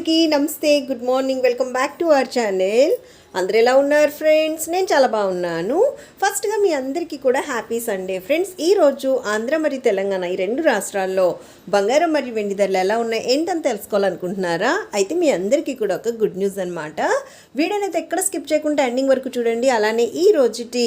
అందరికీ నమస్తే good morning welcome back to our channel. అందరు ఎలా ఉన్నారు ఫ్రెండ్స్? నేను చాలా బాగున్నాను. ఫస్ట్గా మీ అందరికీ కూడా హ్యాపీ సండే. ఫ్రెండ్స్ ఈరోజు ఆంధ్ర మరియు తెలంగాణ ఈ రెండు రాష్ట్రాల్లో బంగారం మరియు వెండి ధరలు ఎలా ఉన్నాయి ఏంటని తెలుసుకోవాలనుకుంటున్నారా? అయితే మీ అందరికీ కూడా ఒక గుడ్ న్యూస్ అనమాట వీడియోనైతే ఎక్కడ స్కిప్ చేయకుండా ఎండింగ్ వరకు చూడండి. అలానే ఈ రోజుటి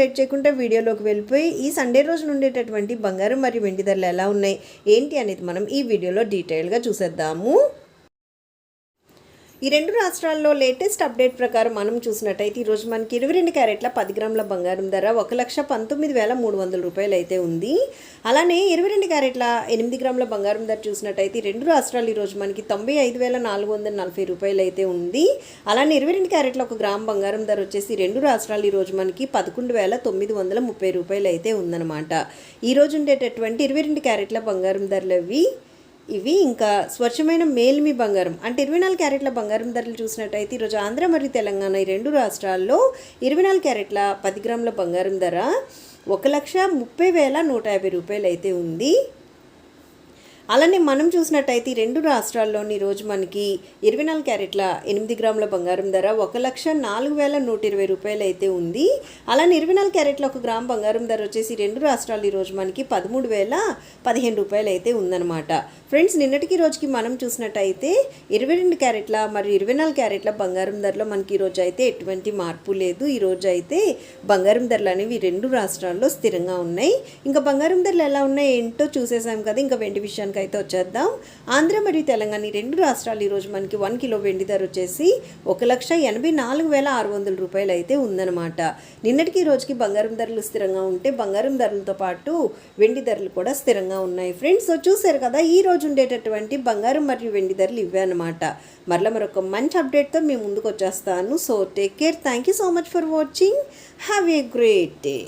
లేట్ చేయకుండా వీడియోలోకి వెళ్ళిపోయి ఈ సండే రోజు ఉండేటటువంటి బంగారం మరియు వెండి ధరలు ఎలా ఉన్నాయి ఏంటి అనేది మనం ఈ వీడియోలో డీటెయిల్గా చూసేద్దాము. ఈ రెండు రాష్ట్రాల్లో లేటెస్ట్ అప్డేట్ ప్రకారం మనం చూసినట్టయితే ఈరోజు మనకి ఇరవై రెండు క్యారెట్ల పది గ్రాముల బంగారం ధర ఒక లక్ష పంతొమ్మిది వేల మూడు వందల రూపాయలు అయితే ఉంది. అలానే ఇరవై రెండు క్యారెట్ల ఎనిమిది గ్రాముల బంగారం ధర చూసినట్టయితే ఈ రెండు రాష్ట్రాలు ఈరోజు మనకి తొంభై ఐదు వేల నాలుగు వందల నలభై రూపాయలు అయితే ఉంది. అలానే ఇరవై రెండు క్యారెట్ల ఒక గ్రామ్ బంగారం ధర వచ్చేసి రెండు రాష్ట్రాలు ఈరోజు మనకి పదకొండు వేల తొమ్మిది వందల ముప్పై రూపాయలు అయితే ఉందన్నమాట. ఈరోజు ఉండేటటువంటి ఇరవై రెండు క్యారెట్ల బంగారం ధరలు అవి ఇవి ఇంకా స్వచ్ఛమైన మేల్మి బంగారం. అంటే ఇరవై నాలుగు క్యారెట్ల బంగారం ధరలు చూసినట్టయితే ఈరోజు ఆంధ్ర మరియు తెలంగాణ ఈ రెండు రాష్ట్రాల్లో ఇరవై నాలుగు క్యారెట్ల పది గ్రాముల బంగారం ధర ఒక లక్ష ముప్పై వేల నూట యాభై రూపాయలు అయితే ఉంది. అలానే మనం చూసినట్టయితే రెండు రాష్ట్రాల్లోని రోజు మనకి ఇరవై నాలుగు క్యారెట్ల ఎనిమిది గ్రాముల బంగారం ధర ఒక లక్ష నాలుగు వేల నూట ఇరవై రూపాయలు అయితే ఉంది. అలానే ఇరవై నాలుగు క్యారెట్ల ఒక గ్రామ్ బంగారం ధర వచ్చేసి రెండు రాష్ట్రాలు ఈరోజు మనకి పదమూడు వేల పదిహేను రూపాయలు అయితే ఉందన్నమాట. ఫ్రెండ్స్ నిన్నటికి రోజుకి మనం చూసినట్టయితే ఇరవై రెండు క్యారెట్ల మరియు ఇరవై నాలుగు క్యారెట్ల బంగారం ధరలో మనకి ఈరోజు అయితే ఎటువంటి మార్పు లేదు. ఈరోజు అయితే బంగారం ధరలు అనేవి రెండు రాష్ట్రాల్లో స్థిరంగా ఉన్నాయి. ఇంకా బంగారం ధరలు ఎలా ఉన్నాయి ఏంటో చూసేసాం కదా. ఇంకా వెండి విషయానికి అయితే వచ్చేద్దాం. ఆంధ్ర మరియు తెలంగాణ ఈ రెండు రాష్ట్రాలు ఈరోజు మనకి వన్ కిలో వెండి ధర వచ్చేసి ఒక లక్ష ఎనభై నాలుగు వేల ఆరు వందల రూపాయలు అయితే ఉందన్నమాట. నిన్నటికి ఈ రోజుకి బంగారం ధరలు స్థిరంగా ఉంటే బంగారం ధరలతో పాటు వెండి ధరలు కూడా స్థిరంగా ఉన్నాయి ఫ్రెండ్స్. సో చూశారు కదా ఈ రోజు ఉండేటటువంటి బంగారం మరియు వెండి ధరలు ఇవే అనమాట మరలా మరొక మంచి అప్డేట్తో మేము ముందుకు వచ్చేస్తాను. So take care thank you so much for watching have a great day